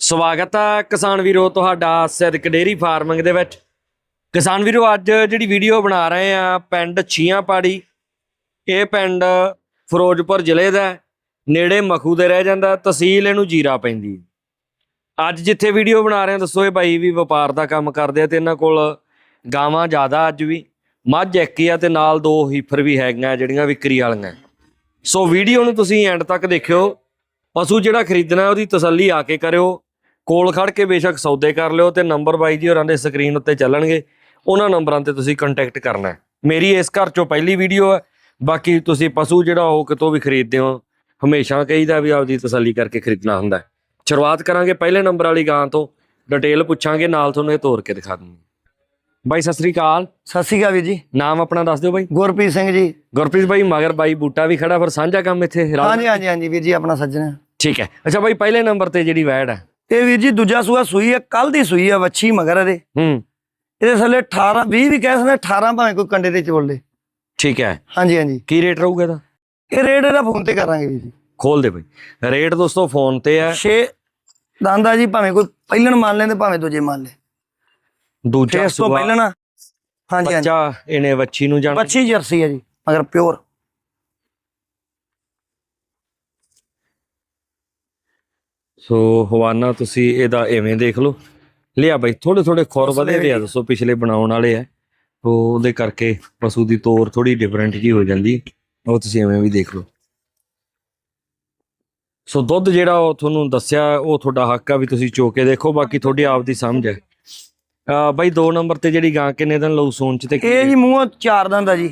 ਸਵਾਗਤ ਆ ਕਿਸਾਨ ਵੀਰੋ ਤੁਹਾਡਾ ਸਿੱਧਕ ਡੇਰੀ ਫਾਰਮਿੰਗ ਦੇ ਵਿੱਚ। ਕਿਸਾਨ ਵੀਰੋ, ਅੱਜ ਜਿਹੜੀ ਵੀਡੀਓ ਬਣਾ ਰਹੇ ਆ, ਪਿੰਡ ਛੀਆਂ ਪਾੜੀ ਇਹ ਪਿੰਡ ਫਿਰੋਜ਼ਪੁਰ ਜ਼ਿਲ੍ਹੇ ਦਾ ਨੇੜੇ ਮਖੂ ਦੇ ਰਹਿ ਜਾਂਦਾ, ਤਹਿਸੀਲ ਇਹਨੂੰ ਜੀਰਾ ਪੈਂਦੀ ਅੱਜ ਜਿੱਥੇ ਵੀਡੀਓ ਬਣਾ ਰਹੇ ਆ, ਦੱਸੋ ਇਹ ਬਾਈ ਵੀ ਵਪਾਰ ਦਾ ਕੰਮ ਕਰਦੇ ਆ ਤੇ ਇਹਨਾਂ ਕੋਲ ਗਾਵਾਂ ਜ਼ਿਆਦਾ ਅੱਜ ਵੀ, ਮੱਝ ਇੱਕ ਹੀ ਆ ਤੇ ਨਾਲ ਦੋ ਹੀਫਰ ਵੀ ਹੈਗੀਆਂ ਜਿਹੜੀਆਂ ਵਿਕਰੀ ਵਾਲੀਆਂ। ਸੋ ਵੀਡੀਓ ਨੂੰ ਤੁਸੀਂ ਐਂਡ ਤੱਕ ਦੇਖਿਓ, ਪਸ਼ੂ ਜਿਹੜਾ ਖਰੀਦਣਾ ਉਹਦੀ ਤਸੱਲੀ ਆ ਕੇ ਕਰਿਓ ਕੋਲ ਖੜ ਕੇ ਬੇਸ਼ੱਕ ਸੌਦੇ ਕਰ ਲਿਓ ਤੇ ਨੰਬਰ ਬਾਈ ਜੀ ਹੋਰਾਂ ਦੇ ਸਕਰੀਨ ਉੱਤੇ ਚੱਲਣਗੇ। ਉਹਨਾਂ ਨੰਬਰਾਂ ਤੇ ਤੁਸੀਂ ਕੰਟੈਕਟ ਕਰਨਾ। ਮੇਰੀ ਇਸ ਘਰ ਚੋਂ ਪਹਿਲੀ ਵੀਡੀਓ ਹੈ। ਬਾਕੀ ਤੁਸੀਂ ਪਸ਼ੂ ਜਿਹੜਾ ਉਹ ਕਿਤੋਂ ਵੀ ਖਰੀਦਦੇ ਹੋ ਹਮੇਸ਼ਾ ਕਹੀਦਾ ਵੀ ਆਪਦੀ ਤਸੱਲੀ ਕਰਕੇ ਖਰੀਦਣਾ ਹੁੰਦਾ। ਸ਼ੁਰੂਆਤ ਕਰਾਂਗੇ ਪਹਿਲੇ ਨੰਬਰ ਵਾਲੀ ਗਾਂ ਤੋਂ। ਡਿਟੇਲ ਪੁੱਛਾਂਗੇ ਨਾਲ ਤੁਹਾਨੂੰ ਇਹ ਤੋੜ ਕੇ ਦਿਖਾ ਦੂੰਗਾ। ਬਾਈ ਸਤਿ ਸ੍ਰੀ ਅਕਾਲ। ਸਤਿ ਸ਼੍ਰੀ ਅਕਾਲ ਵੀਰ ਜੀ। ਨਾਮ ਆਪਣਾ ਦੱਸ ਦਿਓ ਬਾਈ। ਗੁਰਪ੍ਰੀਤ ਸਿੰਘ ਜੀ। ਗੁਰਪ੍ਰੀਤ ਬਾਈ ਮਗਰ ਬਾਈ ਬੂਟਾ ਵੀ ਖੜਾ ਫਿਰ ਸਾਂਝਾ ਕੰਮ ਇੱਥੇ ਹਾਂਜੀ ਹਾਂਜੀ ਹਾਂਜੀ ਵੀਰ ਜੀ ਆਪਣਾ ਸੱਜਣ। ਠੀਕ ਹੈ। ਅੱਛਾ ਬਾਈ ਪਹਿਲੇ ਨੰਬਰ ਤੇ ਜਿਹੜੀ ਵੈੜ ਹੈ। ਇਹ ਵੀਰ ਜੀ ਦੂਜਾ ਸੂਆ ਸੂਈ ਹੈ ਕੱਲ ਦੀ ਸੂਈ ਹੈ ਵੱਛੀ ਮਗਰ ਇਹਦੇ। ਹੂੰ। ਇਹਦੇ ਥੱਲੇ 18 20 ਵੀ ਕਹਿ ਸਕਦੇ 18 ਭਾਵੇਂ ਕੋਈ ਕੰਡੇ ਤੇ ਚੋਲੇ ਠੀਕ ਹੈ। ਹਾਂਜੀ ਹਾਂਜੀ। ਕੀ ਰੇਟ ਰਹੂਗਾ ਇਹਦਾ? ਇਹ ਰੇਟ ਇਹਦਾ ਫੋਨ ਤੇ ਕਰਾਂਗੇ ਵੀਰ ਜੀ। ਖੋਲ ਦੇ ਬਾਈ। ਰੇਟ ਦੋਸਤੋ ਫੋਨ ਤੇ ਹੈ 6 ਦੰਦਾ ਜੀ ਭਾਵੇਂ ਕੋਈ ਪਹਿਲਣ ਮੰਨ ਲੈਂਦੇ ਭਾਵੇਂ ਦੂਜੇ ਮੰਨ ਲੈ। ਦੂਜਾ ਸੂਆ ਪਹਿਲਣ ਹਾਂਜੀ ਹਾਂਜੀ। ਬੱਚਾ ਇਹਨੇ ਵੱਛੀ ਨੂੰ ਜਾਣ ਵੱਛੀ ਜਰਸੀ ਹੈ ਜੀ ਮਗਰ ਪਿਓਰ। ਸੋ ਹਵਾਨਾ ਤੁਸੀਂ ਇਹਦਾ ਐਵੇਂ ਦੇਖ ਲਓ। ਲਿਆ ਬਾਈ ਥੋੜੇ ਥੋੜੇ ਖੁਰ ਵਧੇ ਦੇ ਆ ਦੱਸੋ ਪਿਛਲੇ ਬਣਾਉਣ ਵਾਲੇ ਆ। ਉਹ ਉਹਦੇ ਕਰਕੇ ਪਸ਼ੂ ਦੀ ਤੋਰ ਥੋੜੀ ਡਿਫਰੈਂਟ ਜੀ ਹੋ ਜਾਂਦੀ। ਉਹ ਤੁਸੀਂ ਐਵੇਂ ਵੀ ਦੇਖ ਲਓ। ਸੋ ਦੁੱਧ ਜਿਹੜਾ ਉਹ ਤੁਹਾਨੂੰ ਦੱਸਿਆ ਉਹ ਤੁਹਾਡਾ ਹੱਕ ਆ ਵੀ ਤੁਸੀਂ ਚੋ ਕੇ ਦੇਖੋ ਬਾਕੀ ਤੁਹਾਡੀ ਆਪ ਦੀ ਸਮਝ ਹੈ ਆ ਬਾਈ 2 ਨੰਬਰ ਤੇ ਜਿਹੜੀ ਗਾਂ ਕਿੰਨੇ ਦਿਨ ਲਊ ਸੂਣ ਚ ਤੇ ਇਹ ਜੀ ਮੂੰਹੋਂ ਚਾਰ ਦੰਦਾ ਜੀ।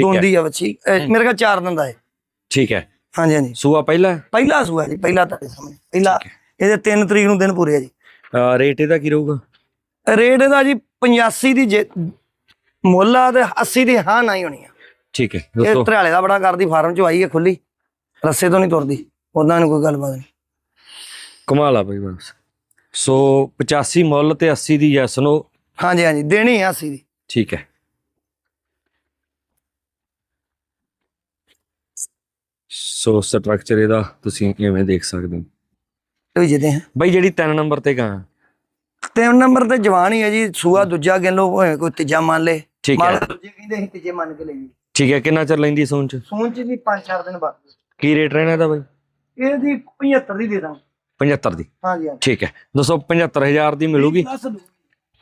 ਦੋਂਦੀ ਆ ਇਹ ਮੇਰੇ ਕੋਲ ਚਾਰ ਦੰਦਾ ਹੈ ਠੀਕ ਹੈ। ਹਾਂਜੀ ਹਾਂਜੀ। ਸੂਆ ਪਹਿਲਾ ਪਹਿਲਾ ਸੂਆ ਜੀ ਪਹਿਲਾ ਤੁਹਾਡੇ ਸਾਹਮਣੇ। ਪਹਿਲਾ ਇਹਦੇ 3 ਤਰੀਕ ਨੂੰ ਦਿਨ ਪੂਰੇ ਆ ਜੀ। ਆ ਰੇਟ ਇਹਦਾ ਕੀ ਰਹੂਗਾ? ਰੇਟ ਇਹਦਾ ਜੀ 85 ਦੀ ਜੇ- ਮੁੱਲ ਆ ਤੇ 80 ਦੀ ਹਾਂ ਨਹੀਂ ਹੋਣੀ ਆ। ਠੀਕ ਹੈ ਇਹ ਦੋਸਤੋ ਧਰਾਲੇ ਦਾ ਬੜਾ ਕਰਦੀ ਫਾਰਮ ਚ ਆਈ ਹੈ ਖੁੱਲੀ। ਰੱਸੇ ਤੋਂ ਨਹੀਂ ਤੁਰਦੀ ਉਦਾਂ ਨਹੀਂ ਕੋਈ ਗੱਲਬਾਤ ਨਹੀਂ। ਕਮਾਲ ਆ ਬਈ ਬਸ। ਸੋ 85 ਮੁੱਲ ਤੇ 80 ਦੀ ਯੈਸ ਨੋ ਹਾਂਜੀ ਹਾਂਜੀ ਦੇਣੀ ਆ 80 ਦੀ। ਠੀਕ ਹੈ। ਸੋ ਸਟਰਕਚਰ ਇਹਦਾ ਤੁਸੀਂ ਕਿਵੇਂ ਦੇਖ ਸਕਦੇ ਹੋ? ਤੁਸੀਂ ਜਿੱਦੇ ਆ। ਬਈ ਜਿਹੜੀ 3 ਨੰਬਰ ਤੇ ਗਾਂ। ਤਿੰਨ ਨੰਬਰ ਤੇ ਜਵਾਨ ਹੀ ਹੈ ਜੀ ਸੂਆ ਦੂਜਾ ਲਓ ਭਾਵੇਂ ਕੋਈ ਤੀਜਾ ਮੰਨ ਲੇ। ਠੀਕ ਮੰਨ ਹੈ ਦੂਜੇ ਕਹਿੰਦੇ ਸੀ ਤੀਜੇ ਮੰਨ ਕੇ ਲਈ ਠੀਕ ਹੈ ਕਿੰਨਾ ਚਿਰ ਲੈਂਦੀ ਸੂਣ ਚ? ਸੂਨ ਚ ਵੀ 5-4 ਦਿਨ ਬਾਅਦ। ਕੀ ਰੇਟ ਰਹਿਣਾ ਇਹਦਾ ਬਈ? ਇਹਦੀ 75 ਦੀ ਦੇ ਦਾਂ 75 ਦੀ। ਹਾਂਜੀ ਠੀਕ ਹੈ। ਦੱਸੋ 75000 ਦੀ ਮਿਲੂਗੀ?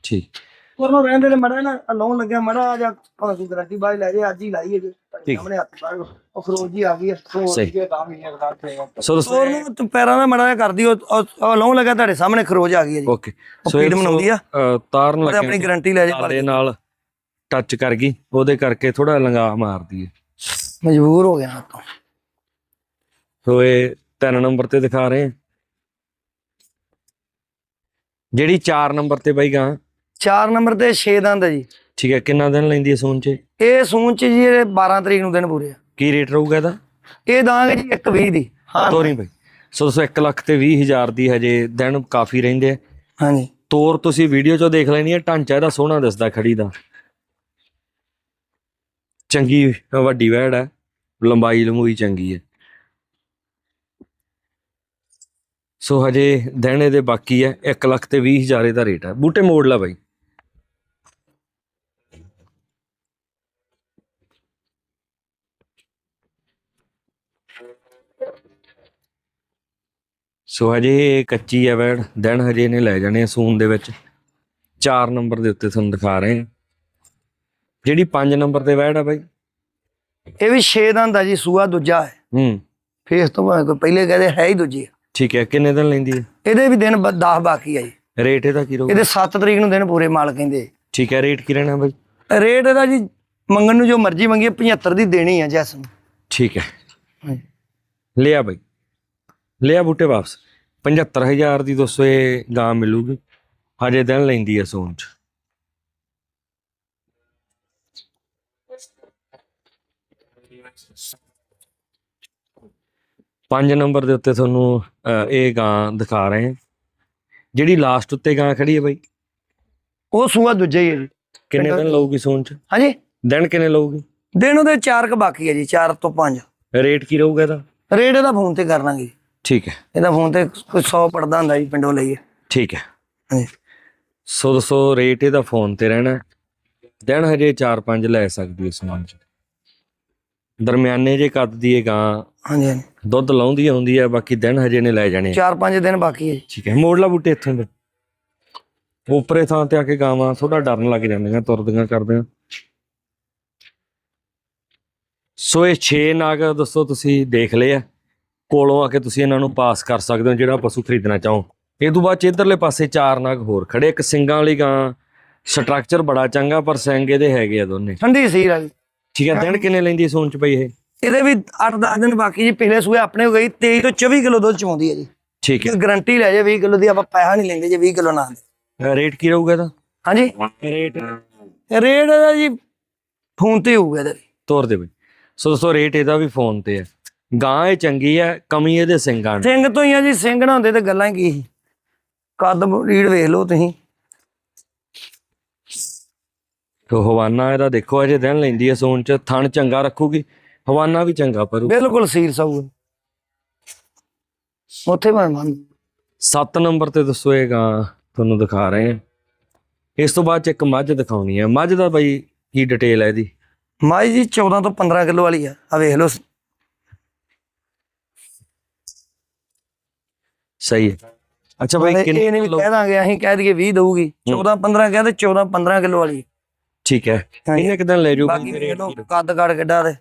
ਠੀਕ। ਕੋਰਨੋ ਰਹਿੰਦੇ ਨੇ ਮੜਾ ਨਾ ਲੋਨ ਲੱਗਿਆ ਮੜਾ ਜਾਂ ਭਾਵੇਂ ਕੋਈ ਗਰੰਟੀ ਬਾਈ ਲੈ ਜੇ ਅੱਜ ਹੀ ਲਾਈ ਹੈ ਜੀ ਠੀਕ। ਸਾਹਮਣੇ ਹੱਥ ਪਾ ਉਹ ਫਰੋਜ਼ ਜੀ ਆ ਗਈ ਹੈ ਸਹੀ। ਸੋ ਦੋਸਤੋ ਉਹਨੂੰ ਤੂੰ ਪੈਰਾਂ ਦਾ ਮੜਾ ਕਰਦੀ ਉਹ ਲੋਨ ਲੱਗਾ ਤੁਹਾਡੇ ਸਾਹਮਣੇ ਖਰੋਜ ਆ ਗਈ ਹੈ ਜੀ। ਓਕੇ ਉਹ ਸੋ ਇਹ ਬਣਾਉਂਦੀ ਆ। ਅ, ਤਾਰਨ ਉਹਦੇ ਲੱਗੇ ਆਪਣੀ ਗਾਰੰਟੀ ਲੈ ਜੇ ਤਾਲੇ ਨਾਲ ਟੱਚ ਕਰ ਗਈ। ਉਹਦੇ ਕਰਕੇ ਥੋੜਾ ਲੰਗਾ ਮਾਰਦੀ ਹੈ ਮਜਬੂਰ ਹੋ ਗਿਆ ਆਪਾਂ ਸੋ ਇਹ ਤਿੰਨ ਨੰਬਰ ਤੇ ਦਿਖਾ ਰਹੇ ਜਿਹੜੀ 4 ਨੰਬਰ ਤੇ ਬਾਈ ਗਾਂ 4 ਨੰਬਰ ਤੇ 6 ਦੰਦ ਹੈ ਜੀ। ਠੀਕ ਹੈ ਕਿੰਨਾ ਦਿਨ ਲੈਂਦੀ ਹੈ ਸੂਣ ਚ? ਇਹ ਸੂਨ ਚ ਜੀ ਇਹ 12 ਤਰੀਕ ਨੂੰ ਦਿਨ ਪੂਰੇ ਆ। ਕੀ ਰੇਟ ਰਹੂਗਾ ਇਹਦਾ? ਇਹ ਦਾਂਗੇ ਜੀ 120 ਦੀ। ਹਾਂ। ਤੋਰੀ ਬਾਈ। ਸੋ ਦੋਸਤੋ 1 ਲੱਖ ਤੇ 20 ਹਜ਼ਾਰ ਦੀ ਹਜੇ ਦਿਨ ਕਾਫੀ ਰਹਿੰਦੇ ਆ। ਹਾਂਜੀ। ਤੋਰ ਤੁਸੀਂ ਵੀਡੀਓ ਚੋਂ ਦੇਖ ਲੈਣੀ ਹੈ ਢਾਂਚਾ ਇਹਦਾ ਸੋਹਣਾ ਦਿਸਦਾ ਖੜੀ ਦਾ। ਚੰਗੀ ਵੱਡੀ ਵੈੜ ਹੈ। ਲੰਬਾਈ ਲੰਬੂਈ ਚੰਗੀ ਹੈ। ਸੋ ਹਜੇ ਦਿਨ ਇਹਦੇ ਬਾਕੀ ਹੈ 1 ਲੱਖ ਤੇ 20 ਹਜ਼ਾਰ ਇਹਦਾ ਰੇਟ ਹੈ। ਬੂਟੇ ਮੋੜ ਲਾ ਬਾਈ। ਸੋ ਹਜੇ ਇਹ ਕੱਚੀ ਹੈ ਵੈੜ ਦਿਨ ਹਜੇ ਇਹਨੇ ਲੈ ਜਾਣੇ ਆ ਸੂਨ ਦੇ ਵਿੱਚ। 4 ਨੰਬਰ ਦੇ ਉੱਤੇ ਤੁਹਾਨੂੰ ਦਿਖਾ ਰਹੇ ਹਾਂ। ਜਿਹੜੀ 5 ਨੰਬਰ ਤੇ ਵੈੜ ਆ ਬਾਈ। ਇਹ ਵੀ 6 ਦੰਦ ਆ ਜੀ ਸੂਆ ਦੂਜਾ ਹੈ। ਹੂੰ। ਫੇਸ ਤੋਂ ਭਾਵੇਂ ਕੋਈ ਪਹਿਲੇ ਕਹਦੇ ਹੈ ਹੀ ਦੂਜੀ ਆ। ਠੀਕ ਹੈ ਕਿੰਨੇ ਦਿਨ ਲੈਂਦੀ ਹੈ? ਇਹਦੇ ਵੀ ਦਿਨ 10 ਬਾਕੀ ਆ ਜੀ। ਰੇਟ ਇਹਦਾ ਕੀ ਰਹੂਗਾ? ਇਹਦੇ 7 ਤਰੀਕ ਨੂੰ ਦਿਨ ਪੂਰੇ ਮਾਲ ਕਹਿੰਦੇ ਠੀਕ ਹੈ ਰੇਟ ਕੀ ਰਹਿਣਾ ਬਾਈ? ਰੇਟ ਇਹਦਾ ਜੀ ਮੰਗਣ ਨੂੰ ਜੋ ਮਰਜ਼ੀ ਮੰਗੀਏ 75 ਦੀ ਦੇਣੀ ਆ ਜੈਸ ਨੂੰ। ਠੀਕ ਹੈ। ਲਿਆ ਬਾਈ। ਲਿਆ ਬੂਟੇ ਵਾਪਸ। 75000 ਦੀ ਦੋਸਤੋ ਇਹ ਗਾਂ ਮਿਲੂਗੀ। ਹਜੇ ਦਿਨ ਲੈਂਦੀ ਹੈ ਸੂਨ ਚ। ਪੰਜ ਨੰਬਰ ਦੇ ਉੱਤੇ ਤੁਹਾਨੂੰ ਇਹ ਗਾਂ ਦਿਖਾ ਰਹੇ ਹਾਂ। ਜਿਹੜੀ ਲਾਸਟ ਉੱਤੇ ਗਾਂ ਖੜੀ ਹੈ ਬਾਈ। ਉਹ ਸੂਆ ਦੂਜਾ ਹੀ ਹੈ ਜੀ। ਕਿੰਨੇ ਦਿਨ ਲਊਗੀ ਸੂਨ ਚ? ਹਾਂਜੀ। ਦਿਨ ਕਿੰਨੇ ਲਊਗੀ? ਦਿਨ ਉਹਦੇ 4 ਕ ਬਾਕੀ ਹੈ ਜੀ 4 ਤੋਂ 5 ਰੇਟ ਕੀ ਰਹੂਗਾ ਇਹਦਾ? ਰੇਟ ਇਹਦਾ ਫੋਨ ਤੇ ਕਰ ਲਾਂਗੇ ਠੀਕ ਹੈ। ਇਹਦਾ ਫੋਨ ਤੇ ਕੋਈ 100 ਪੜਦਾ ਹੁੰਦਾ ਜੀ ਪਿੰਡੋਂ ਲਈਏ। ਠੀਕ ਹੈ। ਹਾਂਜੀ। ਸੋ ਦੋਸਤੋ ਰੇਟ ਇਹਦਾ ਫੋਨ ਤੇ ਰਹਿਣਾ। ਦਿਨ ਹਜੇ 4-5 ਲੈ ਸਕਦੀ ਇਸ ਸਮਾਨ ਚ ਦਰਮਿਆਨੇ ਜੇ ਕੱਦ ਦੀ ਇਹ ਗਾਂ। ਹਾਂਜੀ ਹਾਂਜੀ। ਦੁੱਧ ਲਾਉਂਦੀ ਆਉਂਦੀ ਆ ਬਾਕੀ ਦਿਨ ਹਜੇ ਨੇ ਲੈ ਜਾਣੇ। ਆ। ਚਾਰ ਪੰਜ ਦਿਨ ਬਾਕੀ ਹੈ ਠੀਕ ਹੈ। ਮੋੜਲਾ ਬੂਟੇ ਇੱਥੋਂ ਦੇ। ਉਪਰੇ ਥਾਂ ਤੇ ਆ ਕੇ ਗਾਵਾਂ ਥੋੜਾ ਡਰਨ ਲੱਗ ਜਾਂਦੀਆਂ ਤੁਰਦੀਆਂ ਕਰਦੀਆਂ। ਸੋ ਇਹ 6 ਨਾਗ ਦੱਸੋ ਤੁਸੀਂ ਦੇਖ ਲਏ ਆ। ਕੋਲੋਂ ਆ ਕੇ ਤੁਸੀਂ ਇਹਨਾਂ ਨੂੰ ਪਾਸ ਕਰ ਸਕਦੇ ਹੋ ਜਿਹੜਾ ਪਸ਼ੂ ਖਰੀਦਣਾ ਚਾਹੋ। ਇਹ ਤੋਂ ਬਾਅਦ ਚ ਇਧਰਲੇ ਪਾਸੇ ਚਾਰ ਨਾਗ ਹੋਰ ਖੜੇ ਇੱਕ ਸਿੰਗਾਂ ਵਾਲੀ ਗਾਂ। ਸਟਰਕਚਰ ਬੜਾ ਚੰਗਾ ਪਰ ਸਿੰਘ ਇਹਦੇ ਹੈਗੇ ਆ ਦੋਨੇ। ਠੰਡੀ ਸੀ ਰਾਜੀ ਠੀਕ ਹੈ ਦਿਨ ਕਿੰਨੇ ਲੈਂਦੀ ਸੋਨ ਚ ਪਈ ਇਹ? ਇਹਦੇ ਵੀ 8-10 ਦਿਨ ਬਾਕੀ ਜੀ ਪਿਛਲੇ ਸੂਏ ਆਪਣੇ ਹੋ ਗਈ 23 ਤੋਂ 24 ਕਿਲੋ ਦੁੱਧ ਚਵਾਉਂਦੀ ਹੈ ਜੀ। ਠੀਕ ਇਹ ਗਾਰੰਟੀ ਲੈ ਜੇ 20 ਕਿਲੋ ਦੀ ਆਪਾਂ ਪੈਸਾ ਨਹੀਂ ਲੈਂਦੇ ਜੇ 20 ਕਿਲੋ ਨਾ ਦੇ। ਹੈ ਰੇਟ ਕੀ ਰਹੂਗਾ ਇਹਦਾ? ਹਾਂਜੀ। ਰੇਟ ਰੇਟ ਇਹਦਾ ਜੀ ਫੋਨ ਤੇ ਹੋਊਗਾ ਇਹਦਾ। ਤੋਰ ਦੇ ਬਈ। ਸੋ ਦੋਸਤੋ ਰੇਟ ਇਹਦਾ ਵੀ ਫੋਨ ਤੇ ਹੈ। ਗਾਂ ਇਹ ਚੰਗੀ ਹੈ ਕਮੀ ਇਹਦੇ ਸਿੰਗਾਂ ਦੀ ਸਿੰਘ ਤੋਂ ਹੀ ਆ ਜੀ ਸਿੰਘ ਨਾ ਹੁੰਦੇ ਤੇ ਗੱਲਾਂ ਕੀ ਸੀ। ਕੱਦ ਰੀੜ ਵੇਖ ਲਓ ਤੁਸੀਂ। ਤੋ ਹਵਾਨਾ ਇਹਦਾ ਦੇਖੋ ਅਜੇ ਦਿਨ ਲੈਂਦੀ ਹੈ ਸੋਨ ਚ ਥਣ ਚੰਗਾ ਰੱਖੂਗੀ ਹਵਾਨਾ ਵੀ ਚੰਗਾ ਪਰੂ। ਬਿਲਕੁਲ ਸੀਰ ਸਾਊ ਉੱਥੇ ਬਣ 7 ਨੰਬਰ ਤੇ ਦੱਸੋ ਇਹ ਗਾਂ ਤੁਹਾਨੂੰ ਦਿਖਾ ਰਹੇ ਹਾਂ। ਇਸ ਤੋਂ ਬਾਅਦ ਚ ਇੱਕ ਮੱਝ ਦਿਖਾਉਣੀ ਹੈ। ਮੱਝ ਦਾ ਬਈ ਕੀ ਡਿਟੇਲ ਹੈ ਇਹਦੀ? ਮਾਈ ਜੀ 14 ਤੋਂ 15 ਕਿਲੋ ਵਾਲੀ ਆ। ਆ ਵੇਖ ਲਓ। ਸਹੀ ਹੈ। ਅੱਛਾ ਬਈ ਇਹ ਨਹੀਂ ਵੀ ਕਹਿ ਦਾਂਗੇ ਅਸੀਂ ਕਹਿ ਦਈਏ 20 ਦਊਗੀ। 14 15 ਕਹਿੰਦੇ 14 15 ਕਿਲੋ ਵਾਲੀ। ਠੀਕ ਹੈ। ਇਹਨੇ ਕਿਦਾਂ ਲੈ ਜੂਗੀ ਬਾਕੀ ਵੇਖ ਲਓ ਕੱਦ ਕਾੜ ਕਿੱਡਾ ਤੇ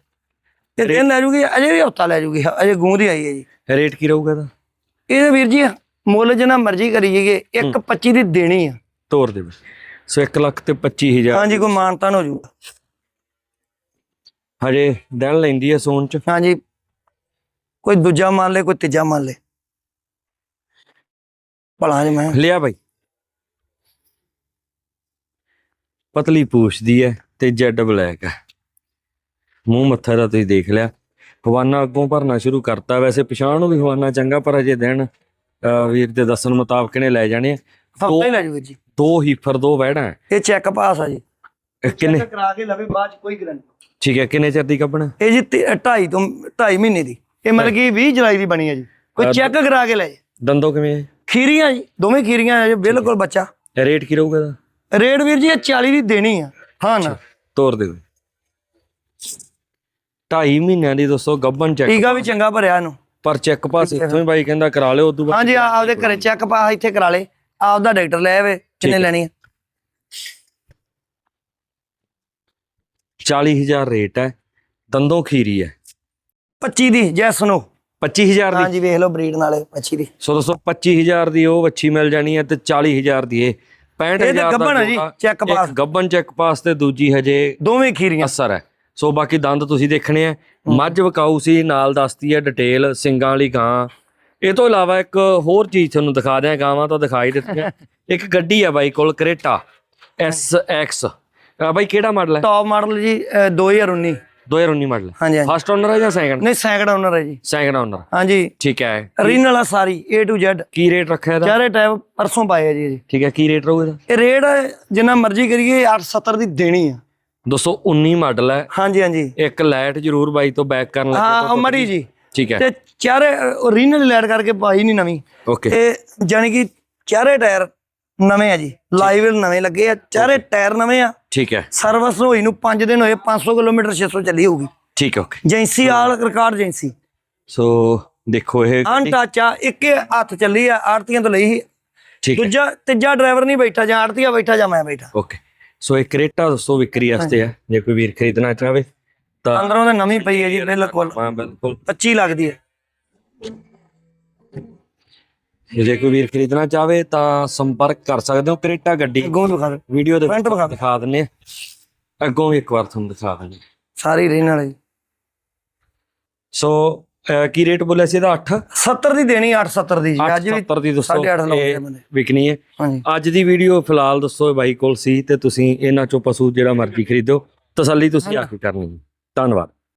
ਇਹ ਦਿਨ ਲੈ ਜੂਗੀ ਅਜੇ ਵੀ ਹਫਤਾ ਲੈ ਜੂਗੀ। ਅਜੇ ਗੂੰਦ ਹੀ ਆਈ ਹੈ ਜੀ। ਰੇਟ ਕੀ ਰਹੂਗਾ ਇਹਦਾ? ਇਹਦੇ ਵੀਰ ਜੀ ਮੁੱਲ ਜਿੰਨਾ ਮਰਜ਼ੀ ਕਰੀ ਜਾਈਏ 1.25 ਦੀ ਦੇਣੀ ਆ। ਤੋਰ ਦੇ ਸੋ 1 ਲੱਖ ਤੇ 25000 ਹਾਂਜੀ ਕੋਈ ਮਾਨਤਾਨ ਹੋ ਜੂਗਾ। ਹਜੇ ਦਿਨ ਲੈਂਦੀ ਹੈ ਸੋਨ ਚ। ਹਾਂਜੀ। ਕੋਈ ਦੂਜਾ ਮੰਨ ਲੈ ਕੋਈ ਤੀਜਾ ਮੰਨ ਲੈ। ਭਲਾ ਜੀ ਮੈਂ। ਲਿਆ ਬਾਈ। ਪਤਲੀ ਪੂਛ ਦੀ ਹੈ ਤੇ ਜੈਡ ਬਲੈਕ ਹੈ ਮੂੰਹ ਮੱਥਾ ਦਾ ਤੁਸੀਂ ਦੇਖ ਲਿਆ। ਹਵਾਨਾ ਅੱਗੋਂ ਭਰਨਾ ਸ਼ੁਰੂ ਕਰਤਾ। ਵੈਸੇ ਪਛਾਣ ਨੂੰ ਵੀ ਹਵਾਨਾ ਚੰਗਾ ਪਰ ਅਜੇ ਦਿਨ ਵੀਰ ਦੇ ਦੱਸਣ ਮੁਤਾਬਕ ਨੇ ਲੈ ਜਾਣੇ ਆ। ਹਫਤਾ ਹੀ ਲੈ ਜੂ ਵੀਰ ਜੀ। ਦੋ ਹੀਫਰ ਦੋ ਵਹਿੜਾਂ ਹੈ। ਇਹ ਚੈੱਕ ਪਾਸ ਆ ਜੀ। ਇਹ ਕਿੰਨੇ? ਕਰਾ ਕੇ ਲਵੇ ਬਾਅਦ ਚ ਕੋਈ ਗਰੰਟੀ ਠੀਕ ਹੈ ਕਿੰਨੇ ਚਿਰ ਦੀ ਕੱਪਣ? ਇਹ ਜੀ 2.5 ਤੋਂ 2.5 ਮਹੀਨੇ ਦੀ। ਇਹ ਮਤਲਬ ਕਿ 20 ਜੁਲਾਈ ਦੀ ਬਣੀ ਹੈ ਜੀ। ਕੋਈ ਚੈੱਕ ਕਰਾ ਕੇ ਲੈ ਜੇ। ਦੰਦੋ ਕਿਵੇਂ ਹੈ? ਖੀਰੀਆਂ ਜੀ ਦੋਵੇਂ ਖੀਰੀਆਂ ਆ ਜੀ ਬਿਲਕੁਲ ਬੱਚਾ। ਰੇਟ ਕੀ ਰਹੂਗਾ ਇਹਦਾ? ਰੇਟ ਵੀਰ ਜੀ ਇਹ 40 ਦੀ ਦੇਣੀ ਆ। ਹਾਂ ਨਾ। ਤੋਰ ਦੇ ਢਾਈ ਮਹੀਨਿਆਂ ਦੀ ਦੋਸਤੋ ਗੱਬਨ ਚੈੱਕ ਟੀਕਾ ਵੀ ਚੰਗਾ ਭਰਿਆ ਇਹਨੂੰ। ਪਰ ਚੈੱਕ ਪਾਸ ਇੱਥੋਂ ਹੀ ਬਾਈ ਕਹਿੰਦਾ ਕਰਾ ਲਿਓ ਉਦੋਂ ਬਾਅਦ ਹਾਂਜੀ ਆ- ਆਪਦੇ ਘਰੇ ਚੈੱਕ ਪਾਸ ਇੱਥੇ ਕਰਾ ਲੇ। ਆਪਦਾ ਡਾਕਟਰ ਲੈ ਆਵੇ ਕਿੰਨੇ ਲੈਣੀ ਆ। 40000 ਰੇਟ ਹੈ ਦੰਦੋਂ ਖੀਰੀ ਹੈ। 25 ਦੀ ਜੈਸ ਨੋ 25000 ਦੀ। ਹਾਂਜੀ ਵੇਖ ਲਓ ਬਰੀਡ ਨਾਲੇ 25 ਦੀ। ਸੋ ਦੋਸਤੋ 25000 ਦੀ ਉਹ ਵੱਛੀ ਮਿਲ ਜਾਣੀ ਹੈ ਤੇ 40000 ਦੀ ਇਹ। 65000 ਇਹ ਤਾਂ ਦਾ ਗੱਭਣ ਹੈ ਜੀ, ਚੈੱਕ ਪਾਸ। ਗੱਬਨ ਚੈੱਕ ਪਾਸ ਤੇ ਦੂਜੀ ਹਜੇ ਦੋਵੇਂ ਖੀਰੀਆਂ। ਅਸਰ ਹੈ। ਸੋ ਬਾਕੀ ਦੰਦ ਤੁਸੀਂ ਦੇਖਣੇ ਆ ਮੱਝ ਵਿਕਾਊ ਸੀ ਨਾਲ ਦੱਸਦੀ ਹੈ ਡਿਟੇਲ ਸਿੰਗਾਂ ਵਾਲੀ ਗਾਂ। ਇਹ ਤੋਂ ਇਲਾਵਾ ਇੱਕ ਹੋਰ ਚੀਜ਼ ਤੁਹਾਨੂੰ ਦਿਖਾ ਦਿਆਂ ਗਾਵਾਂ ਤਾਂ ਦਿਖਾਈ ਦਿੱਤੀਆਂ। ਇੱਕ ਗੱਡੀ ਆ ਬਾਈ ਕੋਲ ਕਰੇਟਾ SX ਆ ਬਾਈ ਕਿਹੜਾ ਮਾਡਲ ਹੈ? ਟੌਪ ਮਾਡਲ ਜੀ ਅਹ 2019 2019 ਮਾਡਲ ਹਾਂਜੀ ਹਾਂਜੀ। ਫਸਟ ਓਨਰ ਹੈ ਜਾਂ ਸੈਕੰਡ ਨਹੀਂ ਸੈਕਿੰਡ ਓਨਰ ਹੈ ਜੀ। ਸੈਕੰਡ ਓਨਰ ਹਾਂਜੀ। ਠੀਕ ਹੈ। ਰੀਨ ਵਾਲਾ ਸਾਰੀ A to Z ਕੀ ਰੇਟ ਰੱਖਿਆ ਇਹਦਾ? ਚਾਰੇ ਟਾਈਪ ਪਰਸੋਂ ਪਾਏ ਆ ਜੀ। ਠੀਕ ਹੈ ਕੀ ਰੇਟ ਰਹੂਗਾ ਇਹਦਾ? ਇਹ ਰੇਟ ਜਿੰਨਾ ਮਰਜ਼ੀ ਕਰੀਏ 870 ਦੀ ਦੇਣੀ ਆ। 219 ਮਾਡਲ ਹੈ। ਹਾਂਜੀ ਹਾਂਜੀ। ਇੱਕ ਲਾਈਟ ਜ਼ਰੂਰ ਬਾਈ ਤੋਂ ਬੈਕ ਕਰਨ ਲੱਗੇ ਹਾਂ ਤੋਂ ਮੜੀ ਜੀ। ਠੀਕ ਹੈ। ਤੇ ਚਾਰੇ ਓਰੀਜਨਲ ਲੈਡ ਕਰਕੇ ਪਾਈ ਨਹੀਂ ਨਵੀਂ। ਓਕੇ ਇਹ ਜਾਨੀ ਕਿ ਚਾਰੇ ਟਾਇਰ ਨਵੇਂ ਆ ਜੀ। ਲਾਈਵ ਨਵੇਂ ਲੱਗੇ ਆ। ਚਾਰੇ ਟਾਇਰ ਨਵੇਂ ਆ। ਠੀਕ ਹੈ। ਸਰਵਿਸ ਹੋਈ ਨੂੰ 5 ਦਿਨ ਹੋਏ 500 ਕਿਲੋਮੀਟਰ 600 ਚੱਲੀ ਹੋਊਗੀ। ਠੀਕ ਹੈ okay. Agency all record agency. So ਦੇਖੋ ਇਹ ਅਨਟੱਚ ਆ ਇੱਕੇ ਹੱਥ ਚੱਲੀ ਆ ਆੜਤੀਆਂ ਤੋਂ ਲਈ ਸੀ। ਠੀਕ ਹੈ। ਦੂਜਾ ਤੀਜਾ ਡਰਾਈਵਰ ਨਹੀਂ ਬੈਠਾ ਜਾਂ ਆੜਤੀਆ ਬੈਠਾ ਜਾਂ ਮੈਂ ਬੈਠਾ। ਓਕੇ। ਸੋ ਇਹ ਕਰੇਟਾ ਦੋਸਤੋ ਵਿਕਰੀ ਵਾਸਤੇ ਹੈ ਜੇ ਕੋਈ ਵੀਰ ਖਰੀਦਣਾ ਚਾਹਵੇ ਤਾਂ ਅੰਦਰੋਂ ਤੇ ਨਵੀਂ ਪਈ ਹੈ ਜੀ ਬਿਲਕੁਲ। ਹਾਂ ਬਿਲਕੁਲ। 25 ਲੱਗਦੀ ਹੈ। ਜੇ ਕੋਈ ਵੀਰ ਖਰੀਦਣਾ ਚਾਹਵੇ ਤਾਂ ਸੰਪਰਕ ਕਰ ਸਕਦੇ ਹੋ ਕਰੇਟਾ ਗੱਡੀ। ਅੱਗੋਂ ਦਿਖਾ ਦਿਓ। ਵੀਡੀਓ ਦੇ Front ਵਿਖਾ ਵਿੱਚ ਦਿਖਾ ਦਿੰਨੇ ਆ। ਅੱਗੋਂ ਵੀ ਇੱਕ ਵਾਰ ਤੁਹਾਨੂੰ ਦਿਖਾ ਦਿੰਨੇ ਆ। ਸਾਰੀ ਰੀਨ ਵਾਲੀ। ਸੋ ਅਹ, ਕੀ ਰੇਟ ਬੋਲਿਆ ਸੀ ਇਹਦਾ? 8 70 ਦੀ ਦੇਣੀ 870 ਦੀ। ਜੀ ਅੱਜ ਵੀ 870 ਦੀ ਦੋਸਤੋ 8.5 ਲਾਉਂਦੇ ਇਹ ਵਿਕਣੀ ਹੈ। ਹਾਂਜੀ। ਅੱਜ ਦੀ ਵੀਡੀਓ ਫਿਲਹਾਲ ਦੱਸੋ ਇਹ ਬਾਈ ਕੋਲ ਸੀ ਤੇ ਤੁਸੀਂ ਇਹਨਾਂ ਚੋਂ ਪਸ਼ੂ ਜਿਹੜਾ ਮਰਜ਼ੀ ਖਰੀਦੋ। ਤਸੱਲੀ ਤੁਸੀਂ ਆ ਕੇ ਕਰਨੀ ਹੈ। ਧੰਨਵਾਦ।